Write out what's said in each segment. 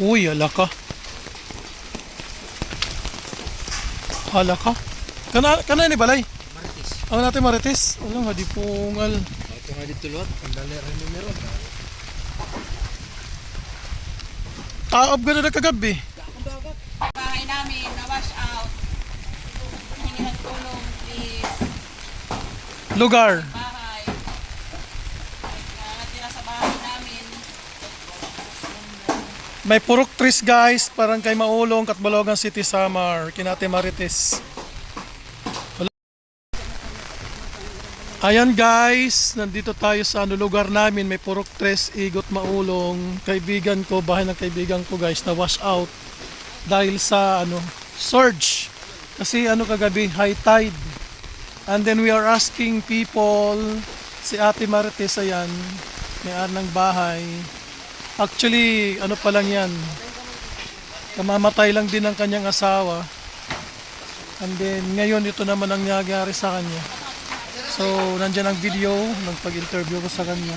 Uy, ala ka. Ala ka. Kana, kana ni balay. Marites. Ang natin marites. Alam nga, di pungal. Ito nga dito lot. Ang dali rin ni meron. Taob ka na kagabi. bahay namin na wash out. Hingi ng tulong, please. Lugar. Bahay. Na natira sa bahay namin. May purok tris guys. Parang kay Maulong, Katbalogan City, Samar. Kinate Marites. Ayan guys, nandito tayo sa ano lugar namin, may purok tres, igot maulong, kaibigan ko, bahay ng kaibigan ko guys, na wash out dahil sa ano, surge. Kasi ano kagabi, high tide. And then we are asking people, si Ate Marites ayan, may ng bahay. Actually, ano pa lang yan, kamamatay lang din ang kanyang asawa. And then, ngayon ito naman ang nangyayari sa kanya. So, nandyan ang video ng pag-interview ko sa kanya.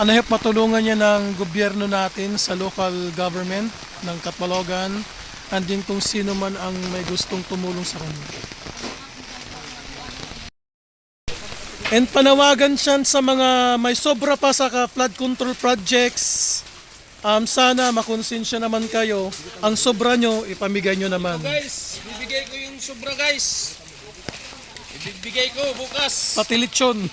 Ano yung matulungan niya ng gobyerno natin sa local government ng Katbalogan and din kung sino man ang may gustong tumulong sa kanya. And panawagan siya sa mga may sobra pa sa flood control projects. Um, sana makonsensya naman kayo. Ang sobra nyo, ipamigay nyo naman. Guys, bibigay ko yung sobra guys. Ibibigay ko bukas. Pati lechon.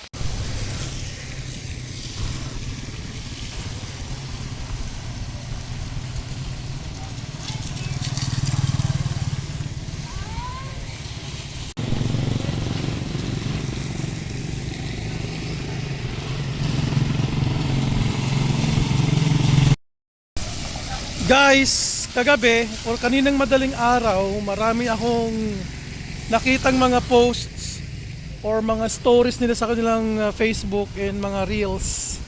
Guys, kagabi or kaninang madaling araw, marami akong nakitang mga posts or mga stories nila sa kanilang uh, Facebook and mga reels.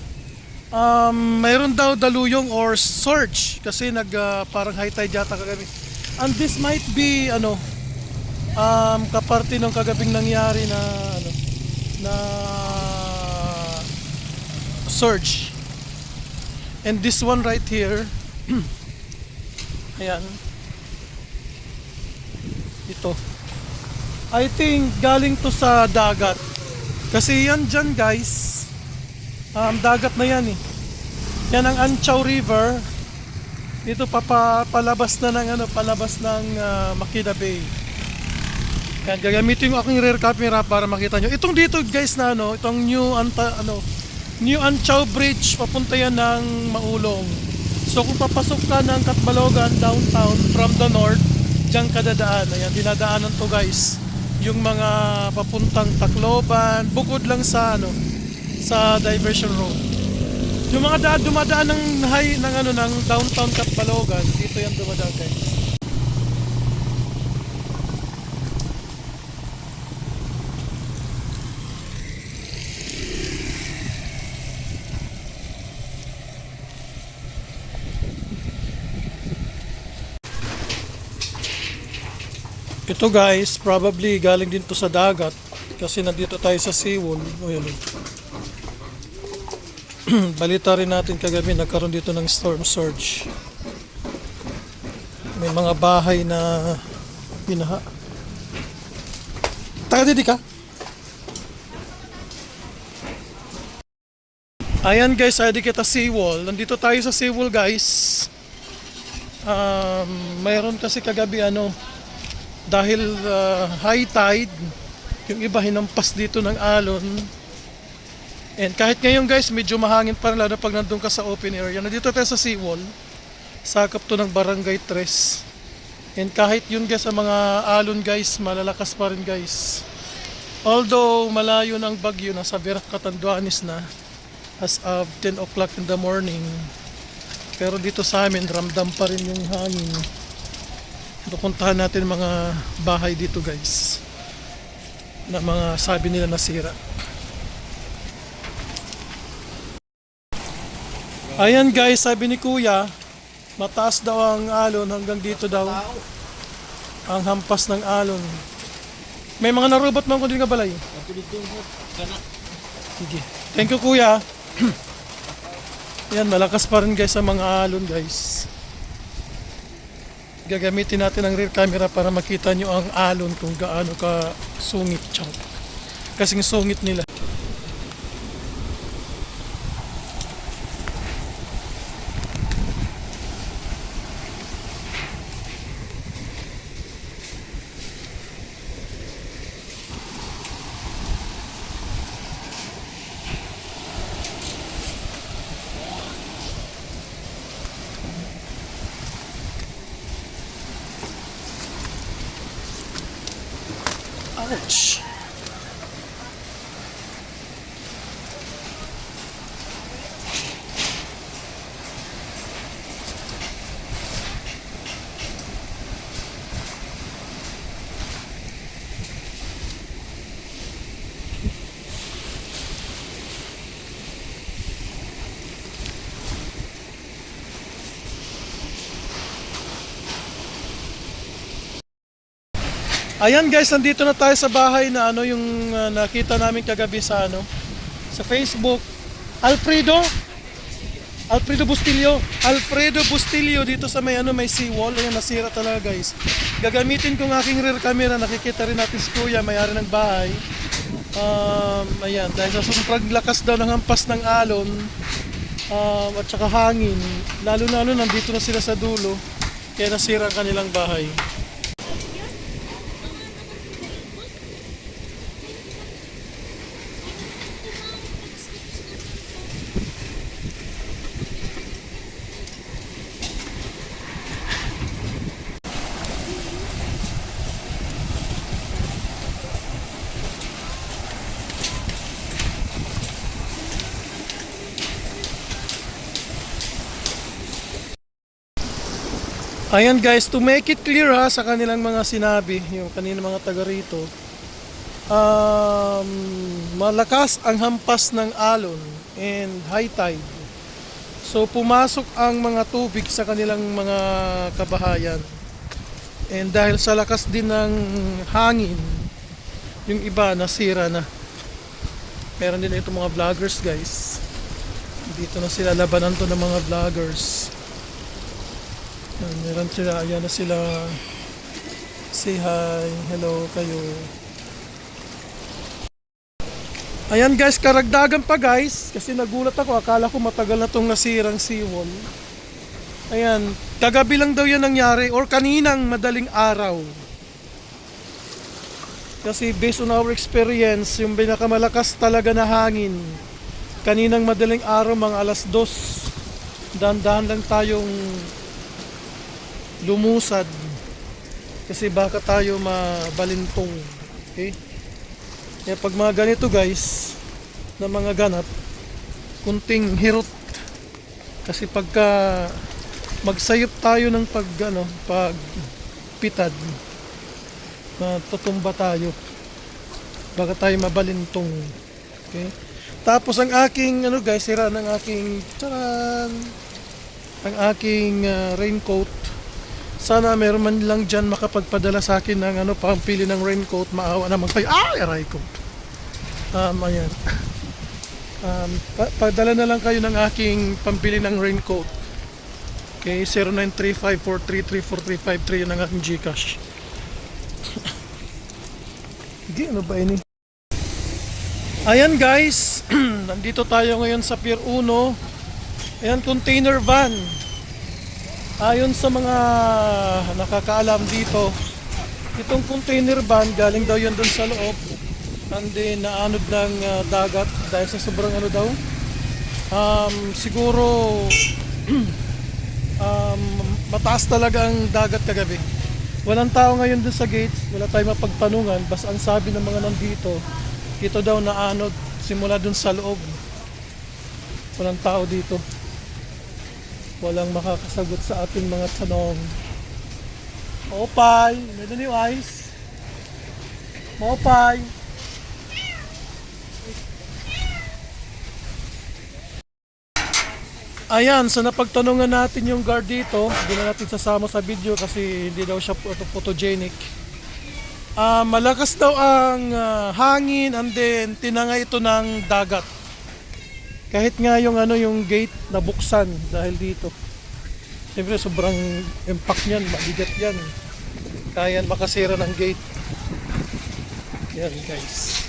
Um, mayroon daw daluyong or surge kasi nag uh, parang high tide yata kagabi. And this might be ano um, kaparte ng kagabing nangyari na ano na surge. And this one right here Ayan. Ito. I think galing to sa dagat. Kasi yan dyan guys. Um, dagat na yan eh. Yan ang Anchaw River. Dito papa, na ng ano, palabas ng ah, Makina Bay. Yan, gagamitin yung aking rear camera para makita nyo. Itong dito guys na ano, itong new anta, ano, New Anchaw Bridge, papunta yan ng Maulong. So kung papasok ka ng Katbalogan downtown from the north, diyan ka dadaan. Ayan, dinadaanan to guys. Yung mga papuntang Tacloban, bukod lang sa ano, sa diversion road. Yung mga da- dumadaan ng high ng ano ng downtown Katbalogan, dito yan dumadaan guys. Ito guys, probably galing din to sa dagat kasi nandito tayo sa seawall. O yun. Balita rin natin kagabi nagkaroon dito ng storm surge. May mga bahay na binaha. Taga didi ka? Ayan guys, adi kita seawall. Nandito tayo sa seawall guys. Um, mayroon kasi kagabi ano, dahil uh, high tide, yung iba hinampas dito ng alon. And kahit ngayon guys, medyo mahangin pa rin lalo pag nandun ka sa open area. Nandito tayo sa seawall, sakop to ng barangay 3. And kahit yun guys sa mga alon guys, malalakas pa rin guys. Although malayo ng bagyo, nasa Verac Catanduanes na as of 10 o'clock in the morning. Pero dito sa amin, ramdam pa rin yung hangin. Pupuntahan natin mga bahay dito guys. Na mga sabi nila nasira. Ayan guys, sabi ni Kuya, mataas daw ang alon hanggang dito daw. Ang hampas ng alon. May mga narobot man kundi nga balay. Sige. Thank you Kuya. Yan, malakas pa rin guys sa mga alon guys. Gagamitin natin ang rear camera para makita nyo ang alon kung gaano ka sungit chunk. Kasing sungit nila. Ouch! Ayan guys, nandito na tayo sa bahay na ano yung uh, nakita namin kagabi sa ano sa Facebook. Alfredo Alfredo Bustillo. Alfredo Bustillo dito sa may ano may seawall. Ayan nasira talaga guys. Gagamitin ko ng aking rear camera. Nakikita rin natin si Kuya, may-ari ng bahay. Um, ayan, dahil sa sobrang lakas daw ng hampas ng alon um, at saka hangin, lalo na ano, nandito na sila sa dulo, kaya nasira ang kanilang bahay. Ayan guys, to make it clear ha sa kanilang mga sinabi, yung kanina mga taga rito, um, malakas ang hampas ng alon and high tide. So pumasok ang mga tubig sa kanilang mga kabahayan. And dahil sa lakas din ng hangin, yung iba nasira na. Meron din ito mga vloggers guys. Dito na sila labanan to ng mga vloggers. Meron sila, ayan na sila. Say hi, hello kayo. Ayan guys, karagdagan pa guys. Kasi nagulat ako, akala ko matagal na tong nasirang seawall. Ayan, kagabi lang daw yan nangyari or kaninang madaling araw. Kasi based on our experience, yung pinakamalakas talaga na hangin, kaninang madaling araw, mga alas dos, dahan-dahan lang tayong lumusad. Kasi baka tayo mabalintong okay? Kaya pag mga ganito guys na mga ganap kunting hirot. Kasi pagka magsayop tayo ng pag ano pag pitad matutumba tayo. Baka tayo mabalintong okay? Tapos ang aking ano guys sira ng aking charan ang aking ah, raincoat sana meron man lang dyan makapagpadala sa akin ng ano, pampili ng raincoat. Maawa naman kayo. Ah, ko. Um, ayan. Um, pa- padala na lang kayo ng aking pampili ng raincoat. Okay, 0935-433-4353 yun ang aking Gcash. Hindi, ano ba ini? Ayan guys, nandito tayo ngayon sa Pier 1. Ayan, container van. Ayon sa mga nakakaalam dito, itong container van galing daw yun doon sa loob. And then naanod ng ah, dagat dahil sa sobrang ano daw. Um, siguro um, mataas talaga ang dagat kagabi. Walang tao ngayon doon sa gates, wala tayong mapagtanungan. Basta ang sabi ng mga nandito, ito daw naanod simula doon sa loob. Walang tao dito walang makakasagot sa ating mga tanong. Mopay, meron yung ice. Mopay. Ayan, so napagtanungan natin yung guard dito. Hindi na natin sasama sa video kasi hindi daw siya photo- photogenic. Ah, malakas daw ang ah, hangin and then tinangay ito ng dagat. Kahit nga yung ano yung gate nabuksan dahil dito. Siyempre, sobrang impact niyan, mabigat yan. Kaya makasira ng gate. Yan guys.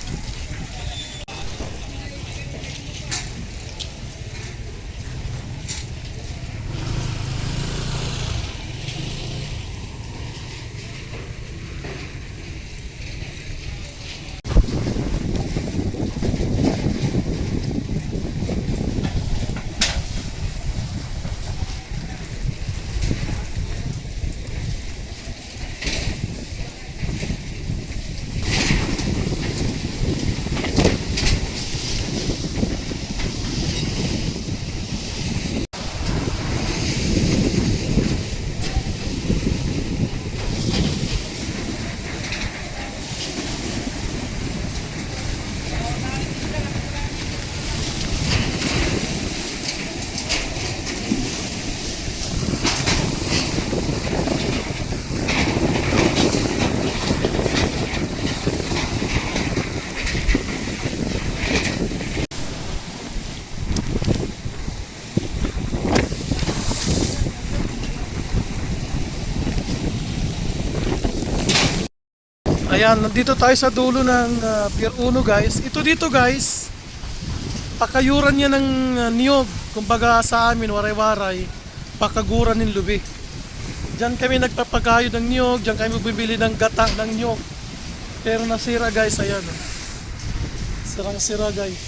Ayan, nandito tayo sa dulo ng uh, Pier 1 guys. Ito dito guys, pakayuran niya ng uh, niyog. Kumbaga sa amin, waray-waray, pakaguran ng lubi. Diyan kami nagpapagayo ng niyog, diyan kami bumibili ng gata ng niyog. Pero nasira guys, ayan. oh. Sirang-sira guys.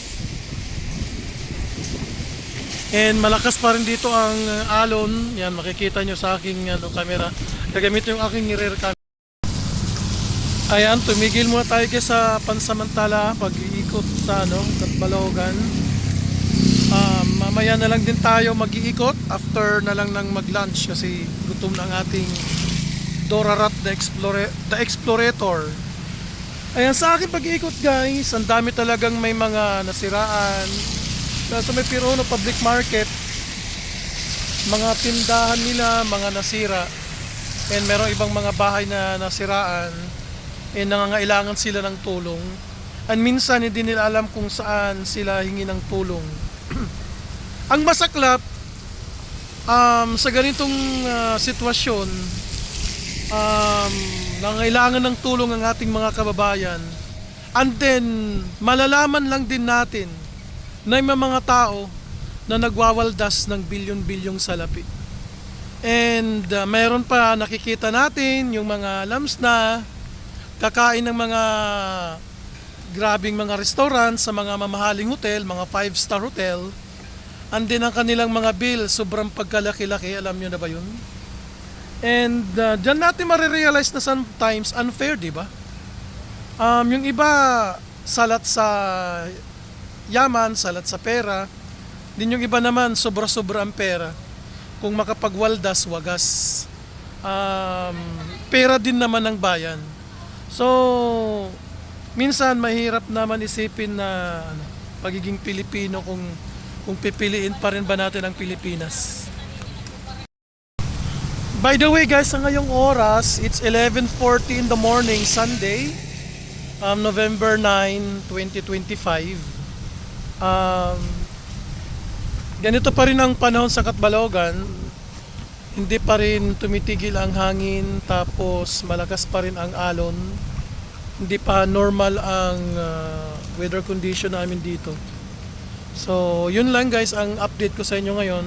And malakas pa rin dito ang uh, alon. Yan, makikita nyo sa aking ano, camera. Gagamit yung aking rear camera. Ayan, tumigil muna tayo guys sa pansamantala pag-iikot sa ano, Katbalogan. Um, mamaya na lang din tayo mag-iikot after na lang ng mag-lunch kasi gutom na ang ating Dora Rat the, Explore- the Explorator. Ayan, sa akin pag-iikot guys, ang dami talagang may mga nasiraan. Sa may Pirono Public Market, mga tindahan nila, mga nasira. And meron ibang mga bahay na nasiraan eh nangangailangan sila ng tulong. And minsan hindi nila alam kung saan sila hingi ng tulong. Ang masaklap um, sa ganitong ah, sitwasyon um, nangailangan ng tulong ang ating mga kababayan. And then malalaman lang din natin na may mga tao na nagwawaldas ng bilyon-bilyong salapi. And uh, mayroon pa nakikita natin yung mga lams na kakain ng mga grabing mga restaurant sa mga mamahaling hotel, mga 5-star hotel. Andin ang kanilang mga bill, sobrang pagkalaki-laki, alam nyo na ba yun? And uh, dyan natin marirealize na sometimes unfair, di ba? Um, yung iba, salat sa yaman, salat sa pera. Din yung iba naman, sobra-sobra ang pera. Kung makapagwaldas, wagas. Um, pera din naman ng bayan. So, minsan mahirap naman isipin na ano, pagiging Pilipino kung kung pipiliin pa rin ba natin ang Pilipinas. By the way guys, sa ngayong oras, it's 11.40 in the morning, Sunday, um, November 9, 2025. Um, ganito pa rin ang panahon sa Katbalogan. Hindi pa rin tumitigil ang hangin, tapos malakas pa rin ang alon. Hindi pa normal ang uh, weather condition namin dito. So, yun lang guys ang update ko sa inyo ngayon.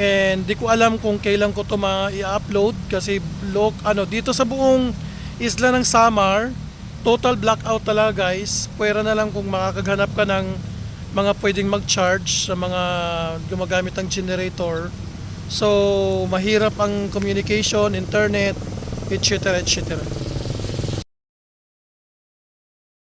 And di ko alam kung kailan ko to ma-i-upload kasi look, ano, dito sa buong isla ng Samar, total blackout talaga guys. Pwera na lang kung makakaghanap ka ng mga pwedeng mag-charge sa mga gumagamit ng generator. So, mahirap ang communication, internet, etc. etc.